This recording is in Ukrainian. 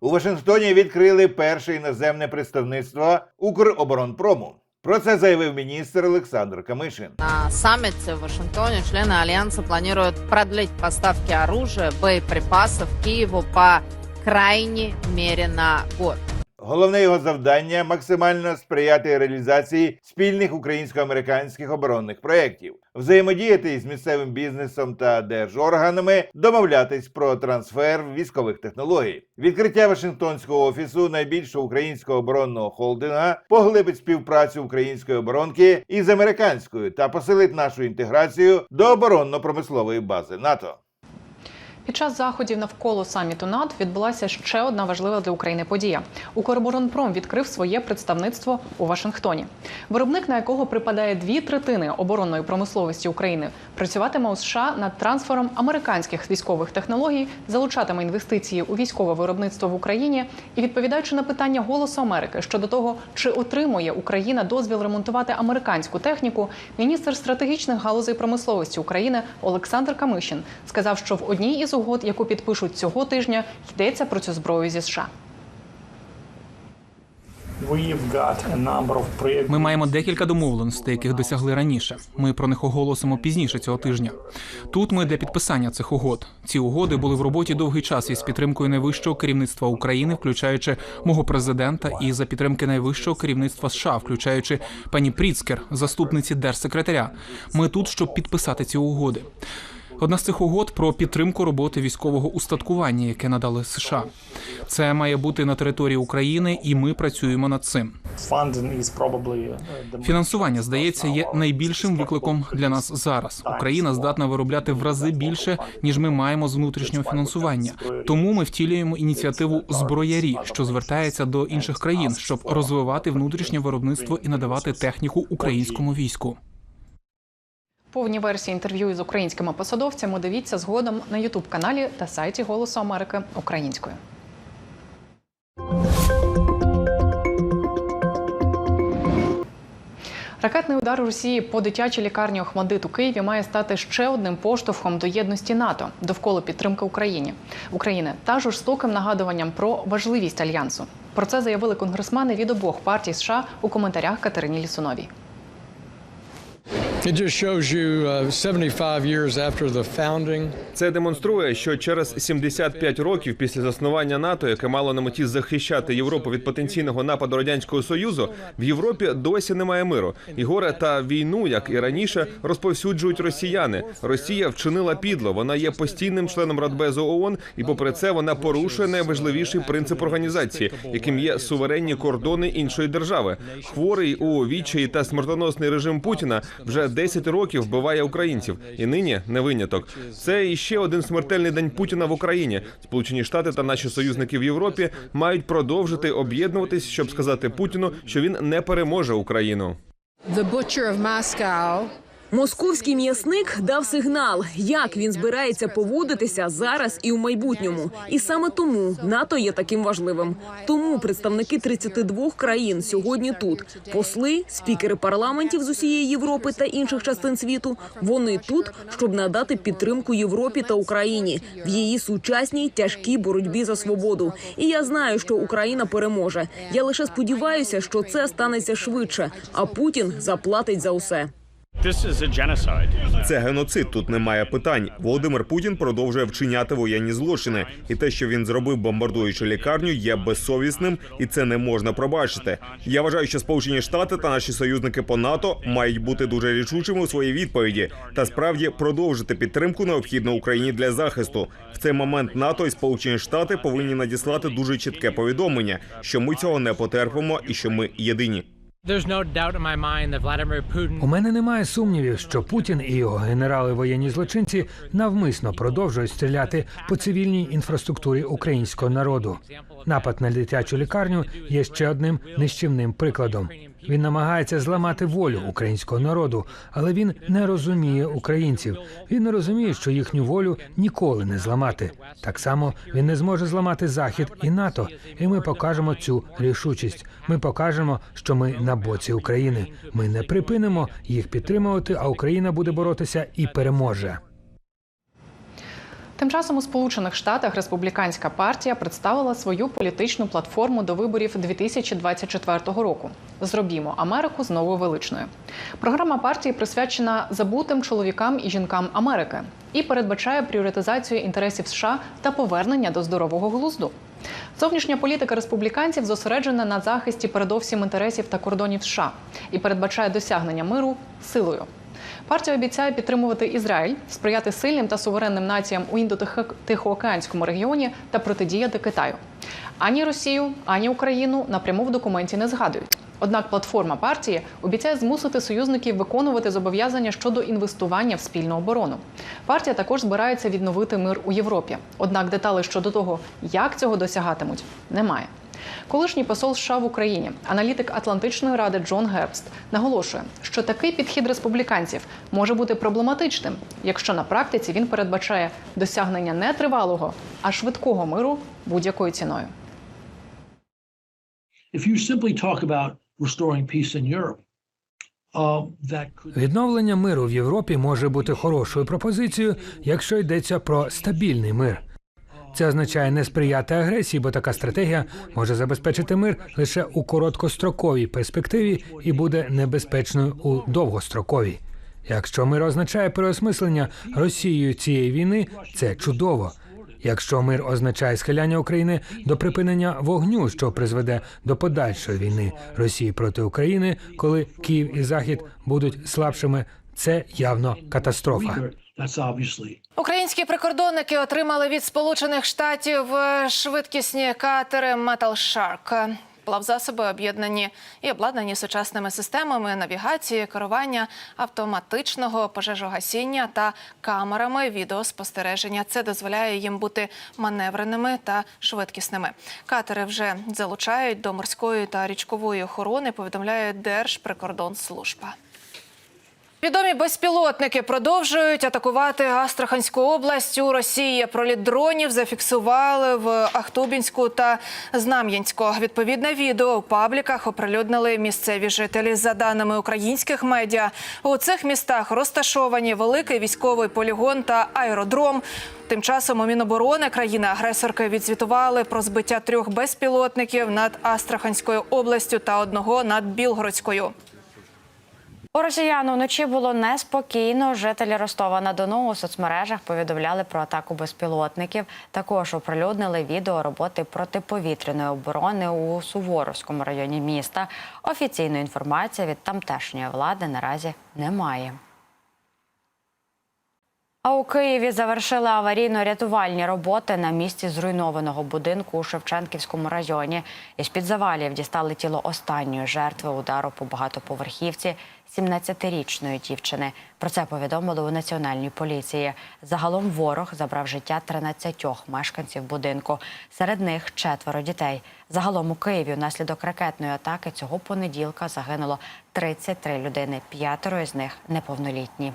У Вашингтоні відкрили перше іноземне представництво Укроборонпрому. Про це заявив міністр Олександр Камишин. На саммите в Вашингтоне члены Альянса планируют продлить поставки оружия, боеприпасов Киеву по крайней мере на год. Головне його завдання максимально сприяти реалізації спільних українсько-американських оборонних проєктів, взаємодіяти із місцевим бізнесом та держорганами, домовлятись про трансфер військових технологій. Відкриття Вашингтонського офісу найбільшого українського оборонного холдинга поглибить співпрацю української оборонки із американською та посилить нашу інтеграцію до оборонно-промислової бази НАТО. Під час заходів навколо саміту НАТО відбулася ще одна важлива для України подія. Укроборонпром відкрив своє представництво у Вашингтоні. Виробник, на якого припадає дві третини оборонної промисловості України, працюватиме у США над трансфером американських військових технологій, залучатиме інвестиції у військове виробництво в Україні і відповідаючи на питання Голосу Америки щодо того, чи отримує Україна дозвіл ремонтувати американську техніку, міністр стратегічних галузей промисловості України Олександр Камишин сказав, що в одній із угод, яку підпишуть цього тижня, йдеться про цю зброю зі США. Ми маємо декілька домовленостей, яких досягли раніше. Ми про них оголосимо пізніше цього тижня. Тут ми для підписання цих угод. Ці угоди були в роботі довгий час із підтримкою найвищого керівництва України, включаючи мого президента, і за підтримки найвищого керівництва США, включаючи пані Пріцкер, заступниці держсекретаря. Ми тут, щоб підписати ці угоди. Одна з цих угод про підтримку роботи військового устаткування, яке надали США. Це має бути на території України, і ми працюємо над цим. Uh, Фінансування здається є найбільшим викликом для нас зараз. Україна здатна виробляти в рази більше ніж ми маємо з внутрішнього фінансування. Тому ми втілюємо ініціативу зброярі, що звертається до інших країн, щоб розвивати внутрішнє виробництво і надавати техніку українському війську. Повні версії інтерв'ю із українськими посадовцями дивіться згодом на Ютуб каналі та сайті Голосу Америки українською. Ракетний удар Росії по дитячій лікарні Охмадит у Києві має стати ще одним поштовхом до єдності НАТО довкола підтримки Україні України та жорстоким нагадуванням про важливість альянсу. Про це заявили конгресмени від обох партій США у коментарях Катерині Лісуновій. Це демонструє, що через 75 років після заснування НАТО, яке мало на меті захищати Європу від потенційного нападу радянського союзу, в Європі досі немає миру. І горе та війну, як і раніше, розповсюджують росіяни. Росія вчинила підло. Вона є постійним членом Радбезу ООН, і попри це вона порушує найважливіший принцип організації, яким є суверенні кордони іншої держави. Хворий у відчаї та смертоносний режим Путіна вже 10 років вбиває українців, і нині не виняток. Це іще один смертельний день Путіна в Україні. Сполучені Штати та наші союзники в Європі мають продовжити об'єднуватись, щоб сказати Путіну, що він не переможе Україну. The butcher of Moscow Московський м'ясник дав сигнал, як він збирається поводитися зараз і в майбутньому. І саме тому НАТО є таким важливим. Тому представники 32 країн сьогодні тут. Посли, спікери парламентів з усієї Європи та інших частин світу. Вони тут, щоб надати підтримку Європі та Україні в її сучасній тяжкій боротьбі за свободу. І я знаю, що Україна переможе. Я лише сподіваюся, що це станеться швидше, а Путін заплатить за усе. Це геноцид. Тут немає питань. Володимир Путін продовжує вчиняти воєнні злочини, і те, що він зробив, бомбардуючи лікарню, є безсовісним, і це не можна пробачити. Я вважаю, що Сполучені Штати та наші союзники по НАТО мають бути дуже рішучими у своїй відповіді та справді продовжити підтримку необхідну Україні для захисту. В цей момент НАТО і Сполучені Штати повинні надіслати дуже чітке повідомлення, що ми цього не потерпимо і що ми єдині. У мене немає сумнівів, що Путін і його генерали воєнні злочинці навмисно продовжують стріляти по цивільній інфраструктурі українського народу. Напад на дитячу лікарню є ще одним нищівним прикладом. Він намагається зламати волю українського народу, але він не розуміє українців. Він не розуміє, що їхню волю ніколи не зламати. Так само він не зможе зламати захід і НАТО. І ми покажемо цю рішучість. Ми покажемо, що ми на боці України. Ми не припинимо їх підтримувати, а Україна буде боротися і переможе. Тим часом у Сполучених Штатах республіканська партія представила свою політичну платформу до виборів 2024 року. Зробімо Америку знову величною. Програма партії присвячена забутим чоловікам і жінкам Америки і передбачає пріоритизацію інтересів США та повернення до здорового глузду. Зовнішня політика республіканців зосереджена на захисті передовсім інтересів та кордонів США і передбачає досягнення миру силою. Партія обіцяє підтримувати Ізраїль, сприяти сильним та суверенним націям у індо-тихоокеанському регіоні та протидіяти Китаю. Ані Росію, ані Україну напряму в документі не згадують. Однак платформа партії обіцяє змусити союзників виконувати зобов'язання щодо інвестування в спільну оборону. Партія також збирається відновити мир у Європі. Однак деталей щодо того, як цього досягатимуть, немає. Колишній посол США в Україні, аналітик Атлантичної ради Джон Гербст, наголошує, що такий підхід республіканців може бути проблематичним, якщо на практиці він передбачає досягнення не тривалого, а швидкого миру будь-якою ціною. Uh, Відновлення миру в Європі може бути хорошою пропозицією, якщо йдеться про стабільний мир. Це означає не сприяти агресії, бо така стратегія може забезпечити мир лише у короткостроковій перспективі і буде небезпечною у довгостроковій. Якщо мир означає переосмислення Росією цієї війни, це чудово. Якщо мир означає схиляння України до припинення вогню, що призведе до подальшої війни Росії проти України, коли Київ і Захід будуть слабшими, це явно катастрофа. Українські прикордонники отримали від Сполучених Штатів е, швидкісні катери Metal Shark. Плавзасоби об'єднані і обладнані сучасними системами навігації, керування автоматичного пожежогасіння та камерами відеоспостереження. Це дозволяє їм бути маневреними та швидкісними. Катери вже залучають до морської та річкової охорони. Повідомляє Держприкордонслужба. Відомі безпілотники продовжують атакувати Астраханську область у Росії. Проліт дронів зафіксували в Ахтубінську та Знам'янську. Відповідне відео у пабліках оприлюднили місцеві жителі. За даними українських медіа, у цих містах розташовані великий військовий полігон та аеродром. Тим часом у Міноборони країни-агресорки відзвітували про збиття трьох безпілотників над Астраханською областю та одного над Білгородською. У росіян уночі було неспокійно. Жителі Ростова на Дону у соцмережах повідомляли про атаку безпілотників. Також оприлюднили відео роботи протиповітряної оборони у Суворовському районі міста. Офіційної інформації від тамтешньої влади наразі немає. А у Києві завершили аварійно-рятувальні роботи на місці зруйнованого будинку у Шевченківському районі. Із під завалів дістали тіло останньої жертви удару по багатоповерхівці 17-річної дівчини. Про це повідомили у національній поліції. Загалом ворог забрав життя 13 мешканців будинку. Серед них четверо дітей. Загалом у Києві внаслідок ракетної атаки цього понеділка загинуло 33 людини. П'ятеро з них неповнолітні.